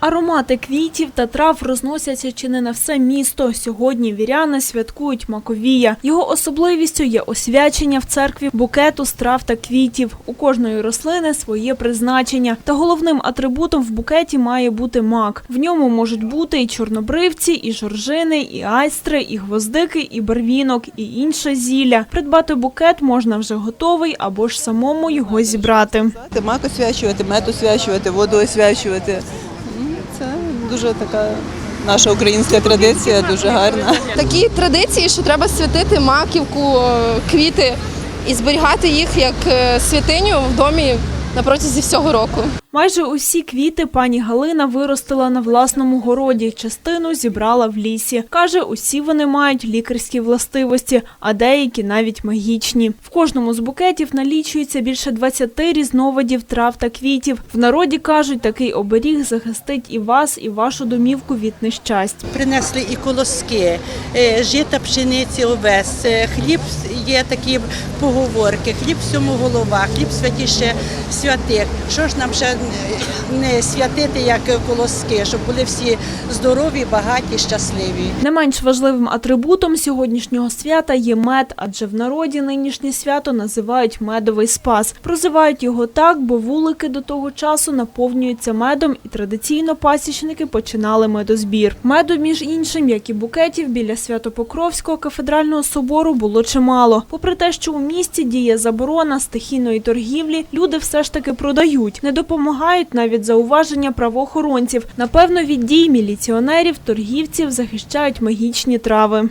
Аромати квітів та трав розносяться чи не на все місто. Сьогодні віряни святкують Маковія. Його особливістю є освячення в церкві букету з трав та квітів. У кожної рослини своє призначення. Та головним атрибутом в букеті має бути мак. В ньому можуть бути і чорнобривці, і жоржини, і айстри, і гвоздики, і барвінок, і інше зілля. Придбати букет можна вже готовий або ж самому його зібрати. Мак освячувати, мед освячувати, воду освячувати. Дуже така наша українська традиція, дуже гарна. такі традиції, що треба святити маківку, е, квіти і зберігати їх як е, святиню в домі на протязі всього року. Майже усі квіти пані Галина виростила на власному городі. Частину зібрала в лісі. Каже, усі вони мають лікарські властивості, а деякі навіть магічні. В кожному з букетів налічується більше 20 різновидів трав та квітів. В народі кажуть, такий оберіг захистить і вас, і вашу домівку від нещасть. Принесли і колоски, е, жита, пшениці, овес, е, хліб є такі поговорки, хліб всьому голова, хліб святіше святих. Що ж нам ще не святити, як колоски, щоб були всі здорові, багаті, щасливі. Не менш важливим атрибутом сьогоднішнього свята є мед, адже в народі нинішнє свято називають медовий спас. Прозивають його так, бо вулики до того часу наповнюються медом, і традиційно пасічники починали медозбір. Меду, між іншим, як і букетів, біля Свято-Покровського кафедрального собору було чимало. Попри те, що у місті діє заборона стихійної торгівлі, люди все ж таки продають, не допомагають навіть зауваження правоохоронців. Напевно, від дій міліціонерів торгівців захищають магічні трави.